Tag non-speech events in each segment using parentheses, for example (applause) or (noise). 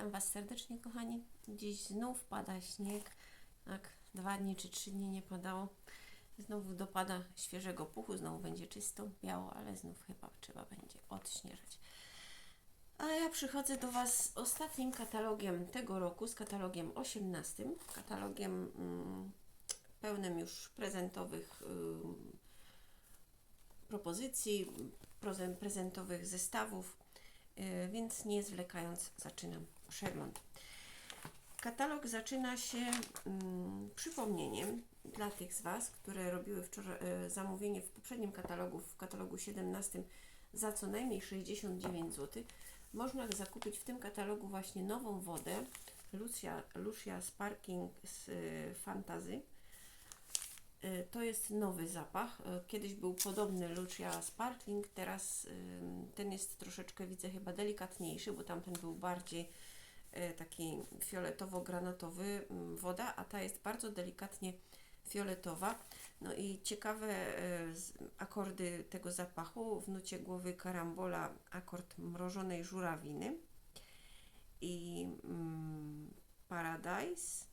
Witam Was serdecznie, kochani. Dziś znów pada śnieg. Tak, dwa dni czy trzy dni nie padało. Znowu dopada świeżego puchu, znowu będzie czysto, biało, ale znów chyba trzeba będzie odśnieżać. A ja przychodzę do Was z ostatnim katalogiem tego roku, z katalogiem 18, katalogiem mm, pełnym już prezentowych ym, propozycji, prezentowych zestawów, yy, więc nie zwlekając zaczynam przegląd. Katalog zaczyna się mm, przypomnieniem dla tych z Was, które robiły wczoraj e, zamówienie w poprzednim katalogu, w katalogu 17 za co najmniej 69 zł. Można zakupić w tym katalogu właśnie nową wodę Lucia, Lucia Sparking z e, Fantazy. E, To jest nowy zapach. E, Kiedyś był podobny Lucia Sparkling, teraz ten jest troszeczkę, widzę, chyba delikatniejszy, bo tamten był bardziej taki fioletowo-granatowy mm, woda, a ta jest bardzo delikatnie fioletowa. No i ciekawe e, akordy tego zapachu w nucie głowy karambola akord mrożonej żurawiny i mm, Paradise.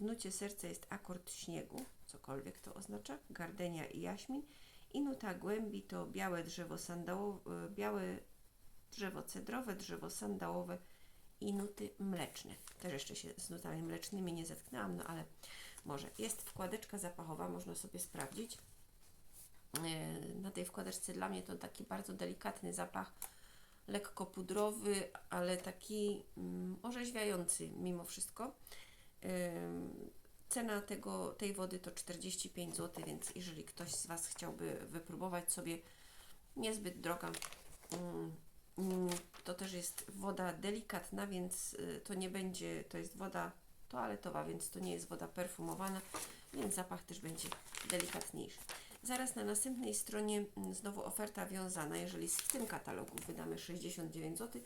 W nucie serca jest akord śniegu, cokolwiek to oznacza, gardenia i jaśmin. I nuta głębi to białe drzewo sandałowe, białe drzewo cedrowe, drzewo sandałowe i nuty mleczne. Też jeszcze się z nutami mlecznymi nie zetknęłam, no ale może. Jest wkładeczka zapachowa, można sobie sprawdzić. E, Na tej wkładeczce dla mnie to taki bardzo delikatny zapach, lekko pudrowy, ale taki mm, orzeźwiający mimo wszystko. Ym, Cena tego, tej wody to 45 zł, więc jeżeli ktoś z Was chciałby wypróbować sobie, niezbyt droga. To też jest woda delikatna, więc y, to nie będzie, to jest woda toaletowa, więc to nie jest woda perfumowana, więc zapach też będzie delikatniejszy. Zaraz na następnej stronie mm, znowu oferta wiązana. Jeżeli w tym katalogu wydamy 69 zł,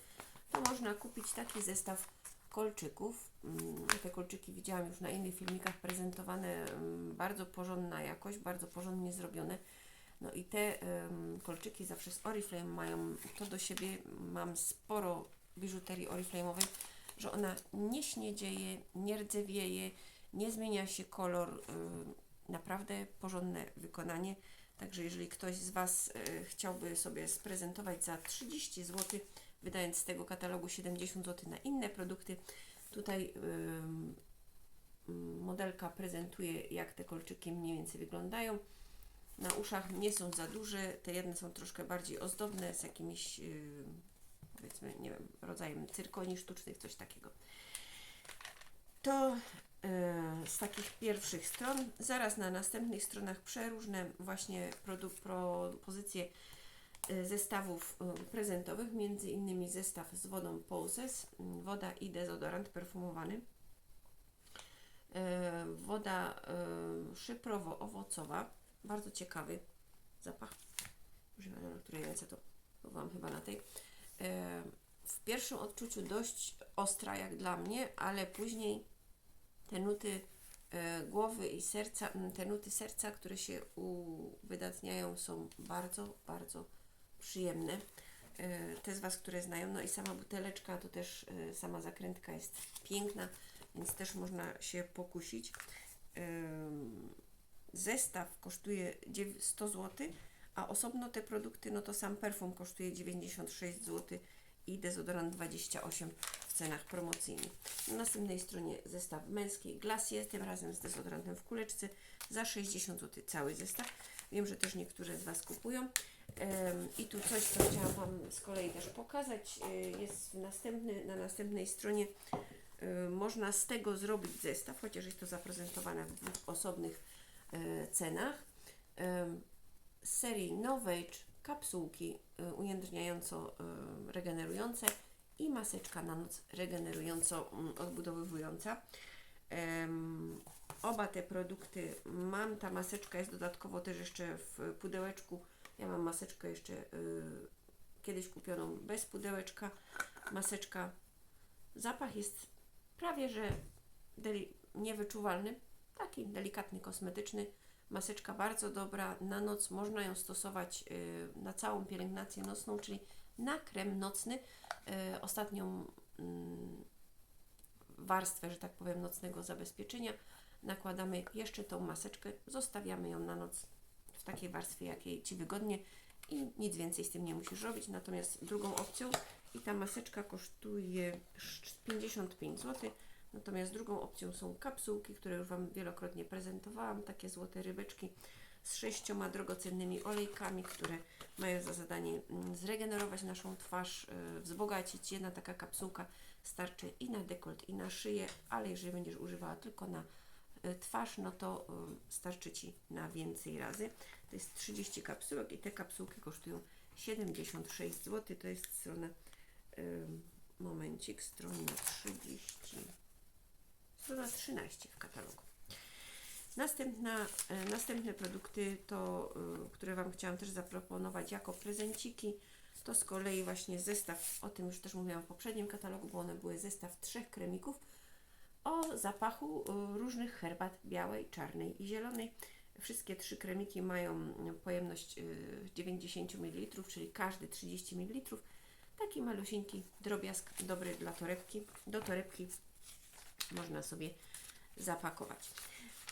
to można kupić taki zestaw kolczyków. Mm, Te kolczyki widziałam już na innych filmikach prezentowane, mm, bardzo porządna jakość, bardzo porządnie zrobione. No i te em, kolczyki zawsze z Oriflame mają to do siebie, mam sporo biżuterii Oriflame'owej, że ona nie śniedzieje, nie rdzewieje, nie zmienia się kolor, ym, naprawdę porządne wykonanie. Także jeżeli ktoś z Was y, chciałby sobie sprezentować za 30 zł, wydając z tego katalogu 70 zł na inne produkty, tutaj modelka prezentuje jak te kolczyki mniej więcej wyglądają. Na uszach nie są za duże, te jedne są troszkę bardziej ozdobne z jakimiś yy, powiedzmy, nie wiem, rodzajem cyrkoni sztucznych, coś takiego. To yy, z takich pierwszych stron. Zaraz na następnych stronach przeróżne właśnie produ- propozycje yy, zestawów yy, prezentowych, między innymi zestaw z wodą Poses, woda i dezodorant perfumowany. Yy, woda szyprowo-owocowa, bardzo ciekawy zapach. Już nie wiem na której ręce to próbowałam chyba na tej. W pierwszym odczuciu dość ostra jak dla mnie, ale później te nuty e, głowy i serca, te nuty serca, które się uwydatniają są bardzo, bardzo przyjemne. E, Te z Was, które znają, no i sama buteleczka, to też e, sama zakrętka jest piękna, więc też można się pokusić. Zestaw kosztuje dziew- 100 zł, a osobno te produkty, no to sam perfum kosztuje 96 zł i dezodorant 28 w cenach promocyjnych. Na następnej stronie zestaw męski Glacier, tym razem z dezodorantem w kuleczce za 60 zł cały zestaw. Wiem, że też niektóre z Was kupują. I tu coś, co chciałam Wam z kolei też pokazać, y, jest następny, na następnej stronie y, można z tego zrobić zestaw, chociaż jest to zaprezentowane w dwóch osobnych e, cenach. Em, z serii Novage kapsułki y, ujędrniająco y, regenerujące i maseczka na noc regenerująco mm, oba te produkty mam. Ta maseczka jest dodatkowo też jeszcze w pudełeczku. Ja mam maseczkę jeszcze y, kiedyś kupioną bez pudełeczka. Maseczka. Zapach jest prawie że niewyczuwalny. Taki delikatny, kosmetyczny. Maseczka bardzo dobra na noc. Można ją stosować y, na całą pielęgnację nocną, czyli na krem nocny. Y, ostatnią mm, warstwę, że tak powiem, nocnego zabezpieczenia. Nakładamy jeszcze tą maseczkę, zostawiamy ją na noc w takiej warstwie, jakiej Ci wygodnie i nic więcej z tym nie musisz robić. Natomiast drugą opcją i ta maseczka kosztuje 55 zł. Natomiast drugą opcją są kapsułki, które już Wam wielokrotnie prezentowałam, takie złote rybeczki z sześcioma drogocennymi olejkami, które mają za zadanie mm, zregenerować naszą twarz, y, wzbogacić. Jedna taka kapsułka starczy i na dekolt, i na szyję, ale jeżeli będziesz używała tylko na y, twarz, no to starczy Ci na więcej razy. To jest 30 kapsułek i te kapsułki kosztują 76 zł. To jest strona, momencik, strona 30, strona 13 w katalogu. Następna, e, następne produkty, to, y, które Wam chciałam też zaproponować jako prezenciki, to z kolei właśnie zestaw, o tym już też mówiłam w poprzednim katalogu, bo one były zestaw trzech kremików o zapachu y, różnych herbat białej, czarnej i zielonej. Wszystkie trzy kremiki mają pojemność y, 90 ml, czyli każdy 30 ml. Taki malusieńki drobiazg, dobry dla torebki. Do torebki można sobie zapakować.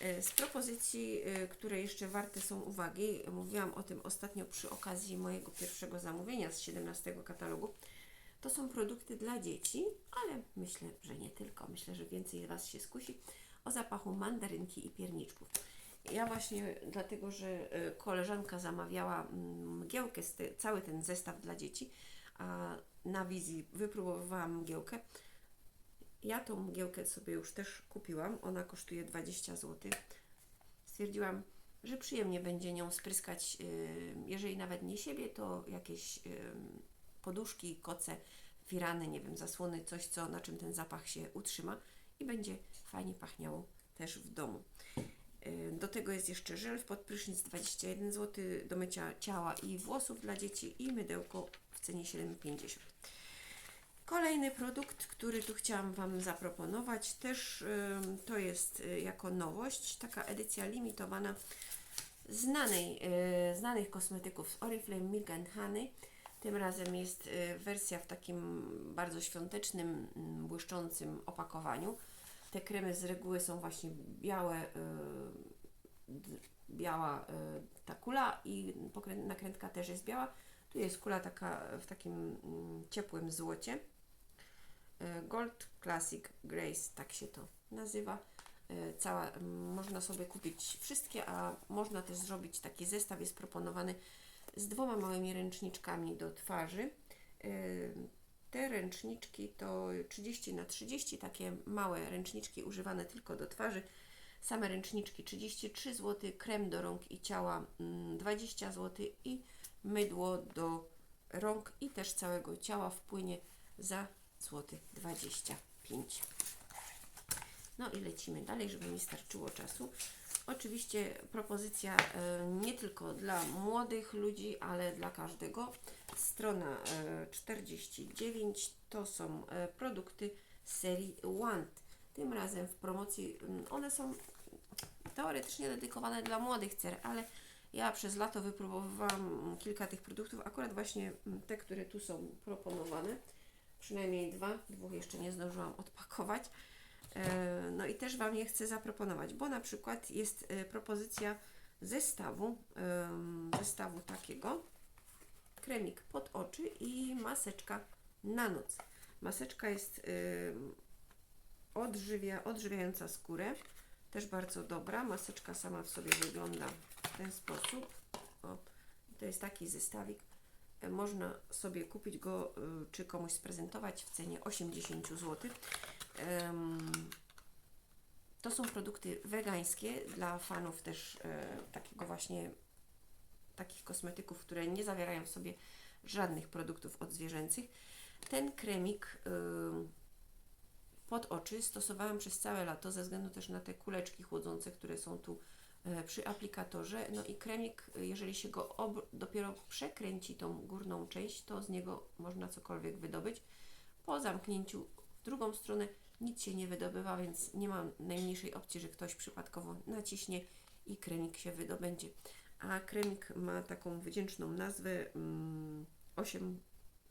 E, Z propozycji, e, które jeszcze warte są uwagi, mówiłam o tym ostatnio przy okazji mojego pierwszego zamówienia z 17 katalogu. To są produkty dla dzieci, ale myślę, że nie tylko. Myślę, że więcej Was się skusi o zapachu mandarynki i pierniczków. Ja właśnie dlatego, że e, koleżanka zamawiała mm, mgiełkę, cały ten zestaw dla dzieci, a na wizji wypróbowałam mgiełkę. Ja tą mgiełkę sobie już też kupiłam. Ona kosztuje 20 zł. Stwierdziłam, że przyjemnie będzie nią spryskać, y, jeżeli nawet nie siebie, to jakieś y, poduszki, koce, firany, nie wiem, zasłony, coś, co, na czym ten zapach się utrzyma i będzie fajnie pachniało też w domu. Y, Do tego jest jeszcze żel w podprysznic 21 zł do mycia ciała i włosów dla dzieci i mydełko w cenie 7,50. Kolejny produkt, który tu chciałam Wam zaproponować, też to jest y, jako nowość, taka edycja limitowana znanej, y, znanych kosmetyków z Oriflame Milk and Honey. Tym razem jest y, wersja w takim bardzo świątecznym, mm, błyszczącym opakowaniu. Te kremy z reguły są właśnie białe, biała ta kula i nakrętka też jest biała. Tu jest kula taka w takim mm, ciepłym złocie. E, Gold Classic Grace, tak się to nazywa. E, Cała, można sobie kupić wszystkie, a można też zrobić taki zestaw, jest proponowany z dwoma małymi ręczniczkami do twarzy. E, Te ręczniczki to 30 na 30, takie małe ręczniczki używane tylko do twarzy. Same ręczniczki 33 zł, krem do rąk i ciała mm, 20 zł i mydło do rąk i też całego ciała wpłynie za złotych 25. No i lecimy dalej, żeby mi starczyło czasu. Oczywiście propozycja e, nie tylko dla młodych ludzi, ale dla każdego. Strona e, 49 to są e, produkty serii Want. Tym razem w promocji mm, one są teoretycznie dedykowane dla młodych cer, ale ja przez lato wypróbowałam kilka tych produktów, akurat właśnie mm, te, które tu są proponowane przynajmniej dwa, dwóch jeszcze nie zdążyłam odpakować. E, No i też Wam je chcę zaproponować, bo na przykład jest e, propozycja zestawu, zestawu takiego, kremik pod oczy i maseczka na noc. Maseczka jest em, odżywia, odżywiająca skórę, też bardzo dobra. Maseczka sama w sobie wygląda w ten sposób. O, to jest taki zestawik. E, Można sobie kupić go, y, czy komuś sprezentować w cenie 80 zł. To są produkty wegańskie dla fanów też e, takiego właśnie takich kosmetyków, które nie zawierają w sobie żadnych produktów odzwierzęcych. Ten kremik pod oczy stosowałam przez całe lato ze względu też na te kuleczki chłodzące, które są tu e, przy aplikatorze. No i kremik, e, jeżeli się go dopiero przekręci tą górną część, to z niego można cokolwiek wydobyć. Po zamknięciu w drugą stronę nic się nie wydobywa, więc nie ma najmniejszej opcji, że ktoś przypadkowo naciśnie i kremik się wydobędzie. A kremik ma taką wdzięczną nazwę mm, 8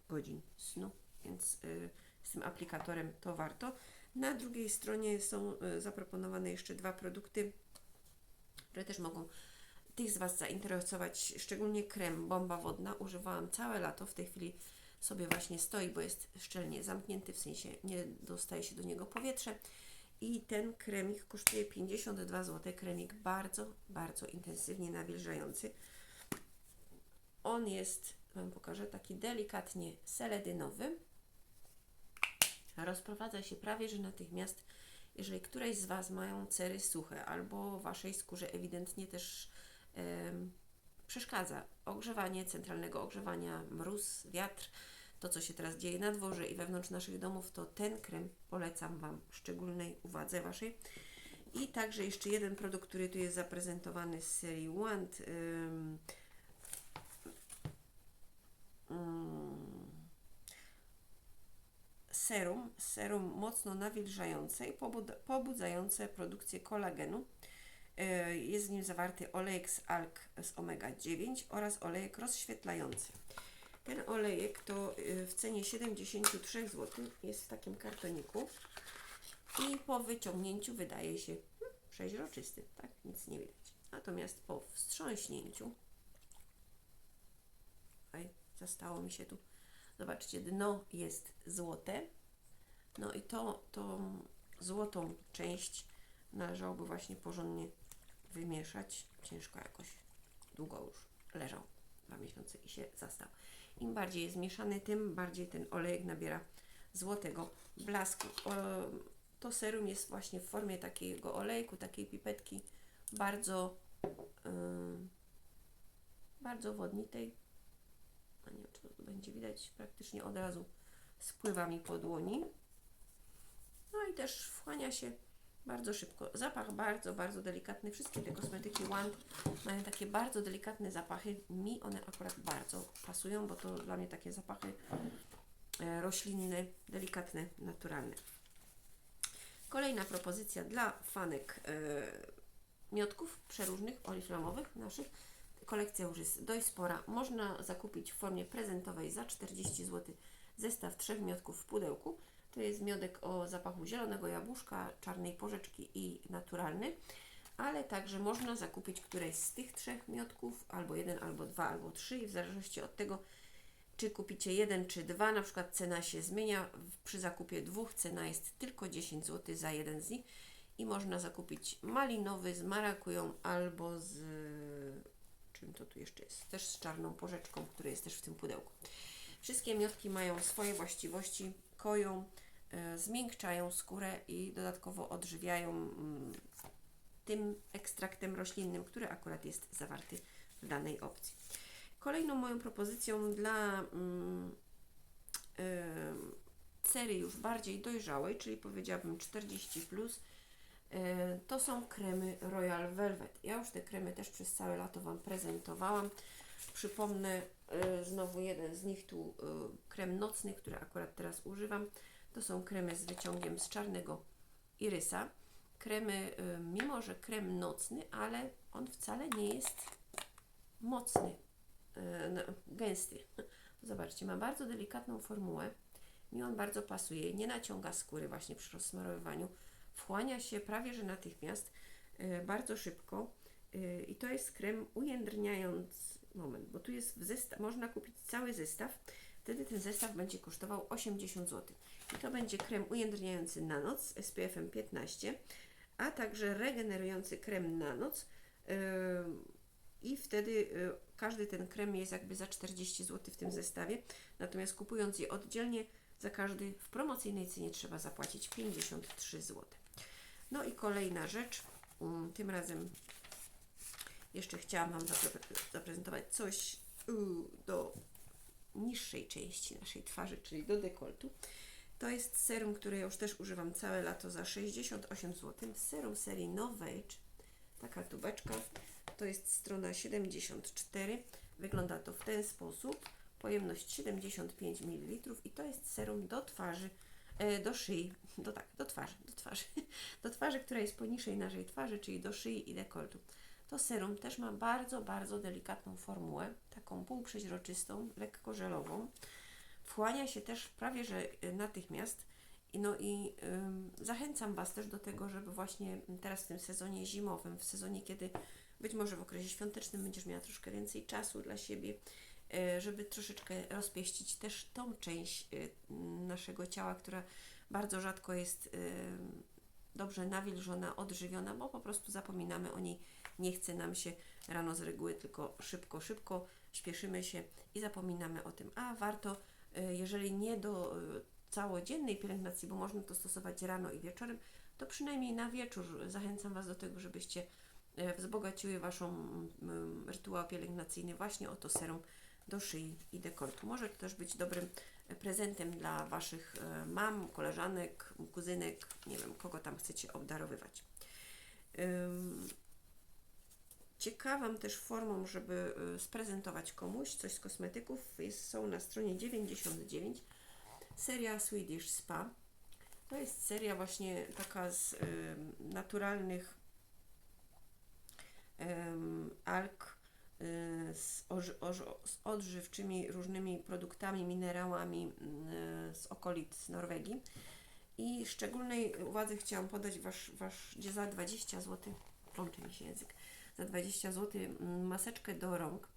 godzin snu, więc y, z przezroczystym aplikatorem, to warto. Na drugiej stronie są y, zaproponowane jeszcze dwa produkty, które też mogą tych z Was zainteresować, szczególnie krem bomba wodna. Używałam całe lato, w tej chwili sobie właśnie stoi, bo jest szczelnie zamknięty, w sensie nie dostaje się do niego powietrze. I ten kremik kosztuje 52 zł. Kremik bardzo, bardzo intensywnie nawilżający. On jest, Wam pokażę, taki delikatnie seledynowy. Rozprowadza się prawie że natychmiast. Jeżeli któreś z Was mają cery suche albo Waszej skórze ewidentnie też przeszkadza ogrzewanie, centralnego ogrzewania, mróz, wiatr, to co się teraz dzieje na dworze i wewnątrz naszych domów, to ten krem polecam Wam szczególnej uwadze Waszej. I także jeszcze jeden produkt, który tu jest zaprezentowany z serii ym, serum, serum mocno nawilżające i pobud- pobudzające produkcję kolagenu. E, Jest w nim zawarty olejek z alg z omega-9 oraz olejek rozświetlający. Ten olejek to e, w cenie 73 zł jest w takim kartoniku i po wyciągnięciu wydaje się hmm, przeźroczysty, tak? Nic nie widać. Natomiast po wstrząśnięciu Oj, zastało mi się tu. Zobaczcie, dno jest złote. No i to, tą złotą część należałoby właśnie porządnie wymieszać. Ciężko jakoś długo już leżał dwa miesiące i się zastał. Im bardziej jest mieszany, tym bardziej ten olejek nabiera złotego blasku. To serum jest właśnie w formie takiego olejku, takiej pipetki bardzo, ym, bardzo wodnitej. A nie wiem, czy to będzie widać, praktycznie od razu spływa mi po dłoni. No i też wchłania się bardzo szybko. Zapach bardzo, bardzo delikatny. Wszystkie te kosmetyki Wand mają takie bardzo delikatne zapachy. Mi one akurat bardzo pasują, bo to dla mnie takie zapachy e, roślinne, delikatne, naturalne. Kolejna propozycja dla fanek e, miodków przeróżnych, oriflamowych naszych. Kolekcja już jest dość spora. Można zakupić w formie prezentowej za 40 zł zestaw trzech miodków w pudełku. To jest miodek o zapachu zielonego jabłuszka, czarnej porzeczki i naturalny. Ale także można zakupić któreś z tych trzech miodków, albo jeden, albo dwa, albo trzy, i w zależności od tego, czy kupicie jeden czy dwa, na przykład cena się zmienia. Przy zakupie dwóch cena jest tylko 10 zł za jeden z nich i można zakupić malinowy z marakują albo z czym to tu jeszcze jest? Też z czarną porzeczką, który jest też w tym pudełku. Wszystkie miodki mają swoje właściwości, koją, zmiękczają skórę i dodatkowo odżywiają mm, tym ekstraktem roślinnym, który akurat jest zawarty w danej opcji. Kolejną moją propozycją dla mm, em, cery już bardziej dojrzałej, czyli powiedziałabym 40 plus, e, to są kremy Royal Velvet. Ja już te kremy też przez całe lato Wam prezentowałam. Przypomnę e, znowu jeden z nich tu e, krem nocny, który akurat teraz używam. To są kremy z wyciągiem z czarnego irysa. Kremy, e, mimo że krem nocny, ale on wcale nie jest mocny, e, no, gęsty. Zobaczcie, ma bardzo delikatną formułę. Mi on bardzo pasuje, nie naciąga skóry właśnie przy rozsmarowywaniu. Wchłania się prawie że natychmiast, e, bardzo szybko. I to jest krem ujędrniający. Moment, bo tu jest zestaw, można kupić cały zestaw. Wtedy ten zestaw będzie kosztował 80 zł. To będzie krem ujędrniający na noc z SPF-em 15, a także regenerujący krem na noc. Ym, I wtedy y, każdy ten krem jest jakby za 40 zł w tym zestawie. Natomiast kupując je oddzielnie, za każdy w promocyjnej cenie trzeba zapłacić 53 zł. No i kolejna rzecz, mm, tym razem jeszcze chciałam Wam zapre- zaprezentować coś y, do niższej części naszej twarzy, czyli do dekoltu. To jest serum, które ja już też używam całe lato za 68 zł. Serum serii Novage, taka tubeczka. To jest strona 74. Wygląda to w ten sposób. Pojemność 75 ml i to jest serum do twarzy, e, do szyi, do tak, do twarzy, do twarzy, (laughs) do twarzy, która jest poniżej naszej twarzy, czyli do szyi i dekoltu. To serum też ma bardzo, bardzo delikatną formułę, taką półprzeźroczystą, lekko żelową. Wchłania się też prawie że y, natychmiast. No i ym, zachęcam Was też do tego, żeby właśnie teraz w tym sezonie zimowym, w sezonie, kiedy być może w okresie świątecznym będziesz miała troszkę więcej czasu dla siebie, y, żeby troszeczkę rozpieścić też tą część y, naszego ciała, która bardzo rzadko jest y, dobrze nawilżona, odżywiona, bo po prostu zapominamy o niej. Nie chce nam się rano z reguły, tylko szybko, szybko śpieszymy się i zapominamy o tym. A warto, y, jeżeli nie do y, całodziennej pielęgnacji, bo można to stosować rano i wieczorem, to przynajmniej na wieczór zachęcam Was do tego, żebyście e, wzbogaciły Waszą rytuał pielęgnacyjny właśnie o to serum do szyi i dekoltu. Może to też być dobrym e, prezentem dla Waszych e, mam, koleżanek, kuzynek, nie wiem, kogo tam chcecie obdarowywać. Ciekawą też formą, żeby y, sprezentować komuś coś z kosmetyków jest, są na stronie 99 seria Swedish Spa. To jest seria właśnie taka z y, naturalnych ym, alg y, z, z odżywczymi różnymi produktami, minerałami y, z okolic Norwegii. I szczególnej uwadze chciałam podać wasz, wasz gdzie za 20 zł, plącze mi się język, za 20 zł maseczkę do rąk.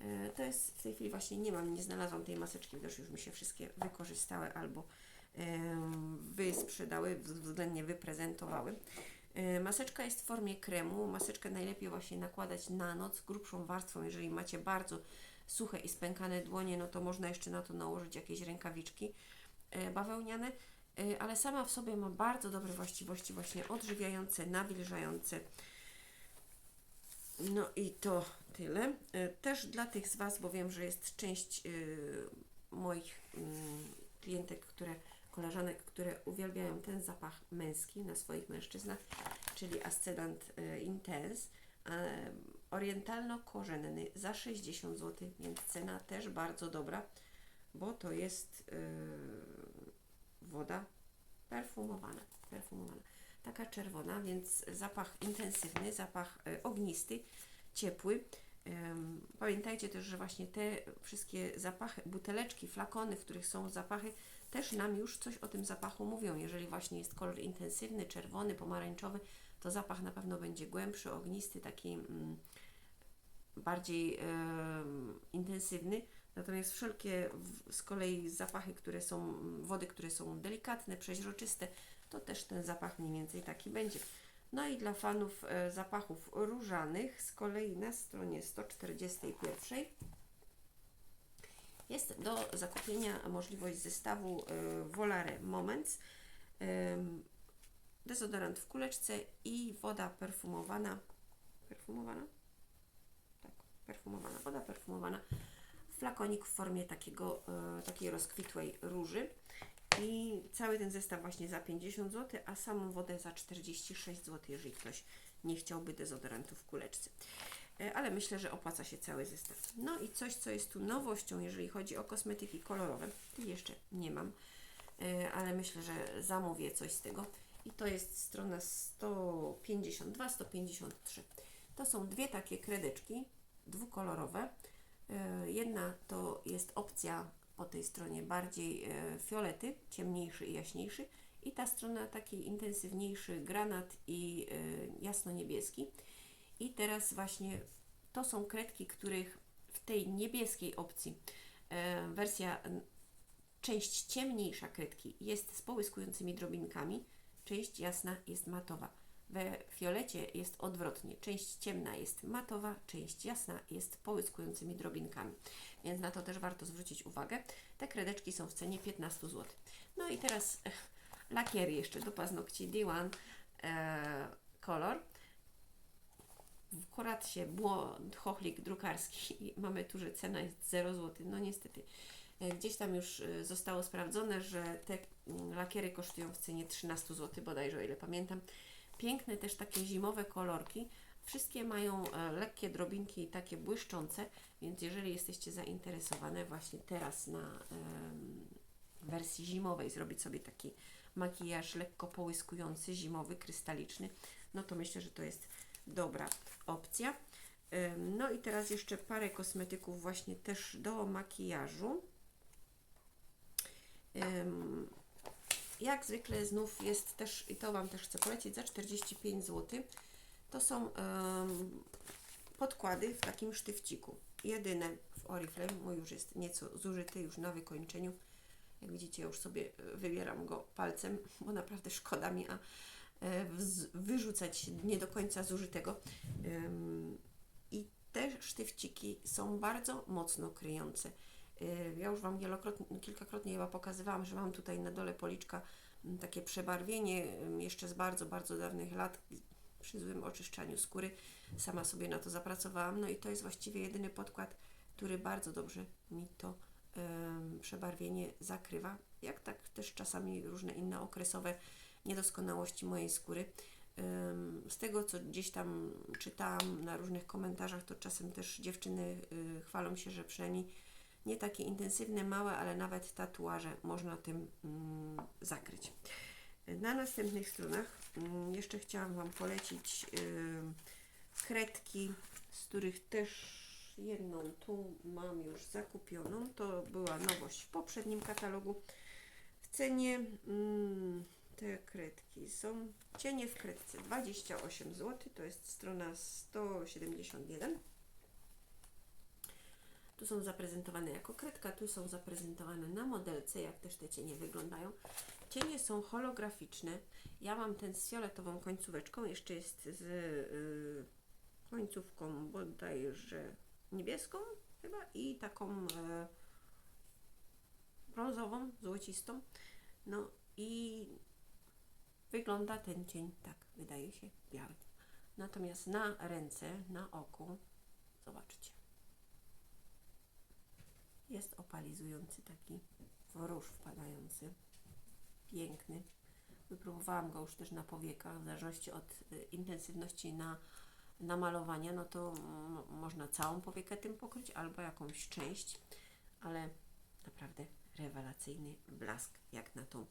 E, To jest w tej chwili właśnie nie mam, nie znalazłam tej maseczki, gdyż już mi się wszystkie wykorzystały albo wysprzedały, wz- względnie wyprezentowały. E, Maseczka jest w formie kremu. Maseczkę najlepiej właśnie nakładać na noc grubszą warstwą. Jeżeli macie bardzo suche i spękane dłonie, no to można jeszcze na to nałożyć jakieś rękawiczki e, bawełniane, ale sama w sobie ma bardzo dobre właściwości właśnie odżywiające, nawilżające. No i to tyle. E, Też dla tych z Was, bo wiem, że jest część y, moich mm, klientek, które, koleżanek, które uwielbiają ten zapach męski na swoich mężczyznach, czyli Ascendant y, Intense. e, Orientalno-korzenny za 60 zł, więc cena też bardzo dobra, bo to jest woda perfumowana. perfumowana. Taka czerwona, więc zapach intensywny, zapach y, ognisty, ciepły. Pamiętajcie też, że właśnie te wszystkie zapachy, buteleczki, flakony, w których są zapachy, też nam już coś o tym zapachu mówią. Jeżeli właśnie jest kolor intensywny, czerwony, pomarańczowy, to zapach na pewno będzie głębszy, ognisty, taki mm, bardziej intensywny. Natomiast wszelkie z kolei zapachy, które są, wody, które są delikatne, przeźroczyste, to też ten zapach mniej więcej taki będzie. No i dla fanów e, zapachów różanych, z kolei na stronie 141 jest do zakupienia możliwość zestawu e, Volare Moments, dezodorant w kuleczce i woda perfumowana. Perfumowana? Tak, perfumowana. Woda perfumowana. Flakonik w formie takiego, e, takiej rozkwitłej róży. I cały ten zestaw właśnie za 50 zł, a samą wodę za 46 zł, jeżeli ktoś nie chciałby dezodorantu w kuleczce. E, Ale myślę, że opłaca się cały zestaw. No i coś, co jest tu nowością, jeżeli chodzi o kosmetyki kolorowe. Tych jeszcze nie mam, e, ale myślę, że zamówię coś z tego. I to jest strona 152-153. To są dwie takie kredeczki dwukolorowe. E, Jedna to jest opcja po tej stronie bardziej e, fiolety, ciemniejszy i jaśniejszy i ta strona taki intensywniejszy granat i e, jasno-niebieski. I teraz właśnie to są kredki, których w tej niebieskiej opcji e, wersja część ciemniejsza kredki jest z połyskującymi drobinkami, część jasna jest matowa. We fiolecie jest odwrotnie. Część ciemna jest matowa, część jasna jest połyskującymi drobinkami. Więc na to też warto zwrócić uwagę. Te kredeczki są w cenie 15 zł. No i teraz eh, lakiery jeszcze do paznokci D1 e, kolor. W koracie błąd, chochlik drukarski (laughs) mamy tu, że cena jest 0 zł. No niestety. E, Gdzieś tam już e, zostało sprawdzone, że te mm, lakiery kosztują w cenie 13 zł bodajże, o ile pamiętam. Piękne też takie zimowe kolorki. Wszystkie mają e, lekkie drobinki takie błyszczące, więc jeżeli jesteście zainteresowane właśnie teraz na wersji zimowej zrobić sobie taki makijaż lekko połyskujący, zimowy, krystaliczny, no to myślę, że to jest dobra opcja. No i teraz jeszcze parę kosmetyków właśnie też do makijażu. Jak zwykle znów jest też, i to Wam też chcę polecić, za 45 zł. To są ym, podkłady w takim sztywciku. Jedyne w Oriflame, mój już jest nieco zużyty, już na wykończeniu. Jak widzicie, już sobie e, wybieram go palcem, (laughs) bo naprawdę szkoda mi, a e, wyrzucać nie do końca zużytego. Ym, I te sztywciki są bardzo mocno kryjące. Y, Ja już Wam wielokrotnie, kilkakrotnie chyba pokazywałam, że mam tutaj na dole policzka m, takie przebarwienie jeszcze z bardzo, bardzo dawnych lat przy złym oczyszczaniu skóry. Sama sobie na to zapracowałam. No i to jest właściwie jedyny podkład, który bardzo dobrze mi to przebarwienie zakrywa. Jak tak też czasami różne inne okresowe niedoskonałości mojej skóry. Z tego, co gdzieś tam czytałam na różnych komentarzach, to czasem też dziewczyny y, chwalą się, że przynajmniej nie takie intensywne, małe, ale nawet tatuaże można tym mm, zakryć. Na następnych stronach mm, jeszcze chciałam Wam polecić y, kredki, z których też jedną tu mam już zakupioną. To była nowość w poprzednim katalogu. W cenie mm, te kredki są cienie w kredce 28 zł, to jest strona 171. Tu są zaprezentowane jako kredka, tu są zaprezentowane na modelce, jak też te cienie wyglądają. Cienie są holograficzne. Ja mam ten z fioletową końcóweczką, jeszcze jest z y, końcówką bodajże niebieską chyba i taką e, brązową, złocistą. No i wygląda ten cień tak, wydaje się biały. Natomiast na ręce, na oku, zobaczcie, jest opalizujący taki róż wpadający. Piękny. Wypróbowałam go już też na powiekach, w zależności od y, intensywności na, namalowania, no to można całą powiekę tym pokryć albo jakąś część, ale naprawdę rewelacyjny blask jak na tą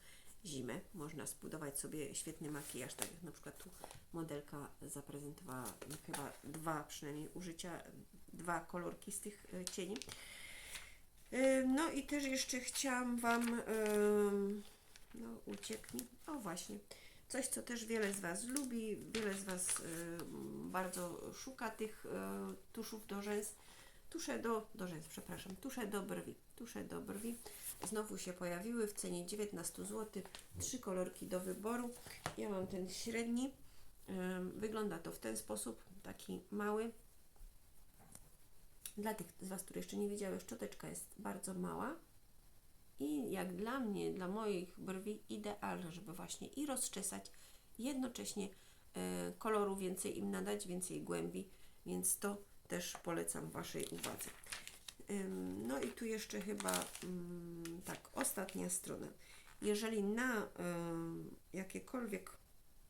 zimę. Można zbudować sobie świetny makijaż, tak jak na przykład tu modelka zaprezentowała chyba dwa przynajmniej użycia, dwa kolorki z tych y, cieni. Y, No i też jeszcze chciałam Wam, no ucieknie, o właśnie, coś co też wiele z Was lubi, wiele z Was ym, bardzo szuka tych y, tuszów do rzęs, tusze do, do rzęs, przepraszam, tusze do brwi, tusze do brwi, znowu się pojawiły w cenie 19 zł, trzy kolorki do wyboru, ja mam ten średni, wygląda to w ten sposób, taki mały, dla tych z Was, które jeszcze nie wiedziały, szczoteczka jest bardzo mała i jak dla mnie, dla moich brwi idealna, żeby właśnie i rozczesać, jednocześnie e, koloru więcej im nadać, więcej głębi, więc to też polecam Waszej uwadze. No i tu jeszcze chyba mm, tak, ostatnia strona. Jeżeli na ym, jakiekolwiek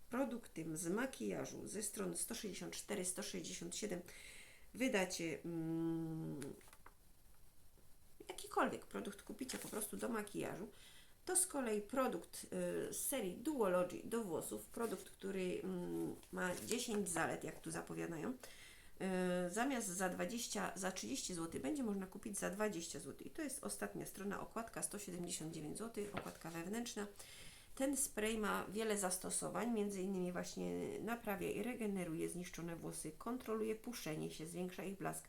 produkty z makijażu ze strony 164-167 wydacie mm, jakikolwiek produkt kupicie po prostu do makijażu, to z kolei produkt y, z serii Duology do włosów, produkt, który mm, ma 10 zalet, jak tu zapowiadają, y, zamiast za 20, za 30 zł będzie można kupić za 20 zł. I to jest ostatnia strona, okładka 179 zł, okładka wewnętrzna. Ten spray ma wiele zastosowań, między innymi właśnie naprawia i regeneruje zniszczone włosy, kontroluje puszczenie się, zwiększa ich blask,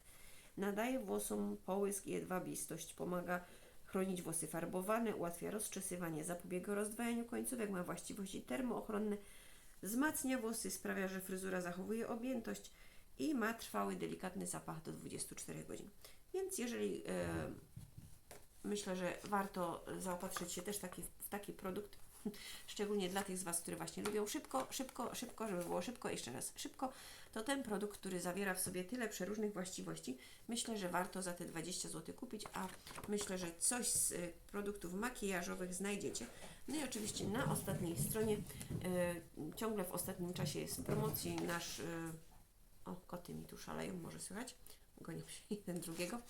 nadaje włosom połysk i jedwabistość, pomaga chronić włosy farbowane, ułatwia rozczesywanie, zapobiega rozdwajaniu końcówek, ma właściwości termoochronne, wzmacnia włosy, sprawia, że fryzura zachowuje objętość i ma trwały, delikatny zapach do 24 godzin. Więc jeżeli e, myślę, że warto zaopatrzyć się też taki, w taki produkt, (laughs) szczególnie dla tych z Was, które właśnie lubią szybko, szybko, szybko, żeby było szybko, jeszcze raz szybko, to ten produkt, który zawiera w sobie tyle przeróżnych właściwości, myślę, że warto za te 20 zł kupić, a myślę, że coś z y, produktów makijażowych znajdziecie. No i oczywiście na ostatniej stronie, y, ciągle w ostatnim czasie jest w promocji nasz, y, o koty mi tu szaleją, może słychać, gonią się (laughs) jeden drugiego,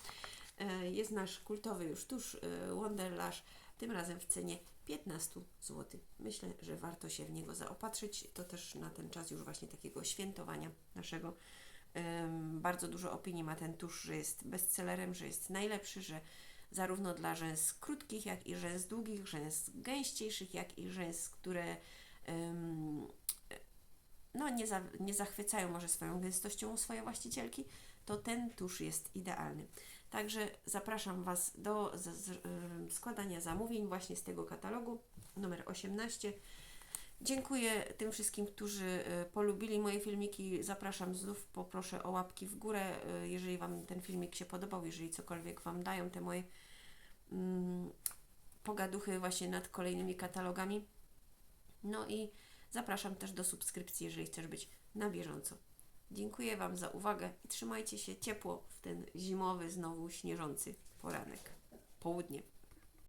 jest nasz kultowy już y, Wonderlash, tym razem w cenie 15 zł. Myślę, że warto się w niego zaopatrzyć. To też na ten czas już właśnie takiego świętowania naszego. Bardzo dużo opinii ma ten tusz, że jest bestsellerem, że jest najlepszy, że zarówno dla rzęs krótkich, jak i rzęs długich, rzęs gęściejszych, jak i rzęs, które no, nie, za, nie zachwycają może swoją gęstością swoje właścicielki, to ten tusz jest idealny. Także zapraszam Was do z, z, em, składania zamówień właśnie z tego katalogu numer 18. Dziękuję tym wszystkim, którzy e, polubili moje filmiki. Zapraszam znów, poproszę o łapki w górę, e, jeżeli Wam ten filmik się podobał, jeżeli cokolwiek Wam dają te moje mm, pogaduchy właśnie nad kolejnymi katalogami. No i zapraszam też do subskrypcji, jeżeli chcesz być na bieżąco. Dziękuję Wam za uwagę i trzymajcie się ciepło w ten zimowy, znowu śnieżący poranek, południe.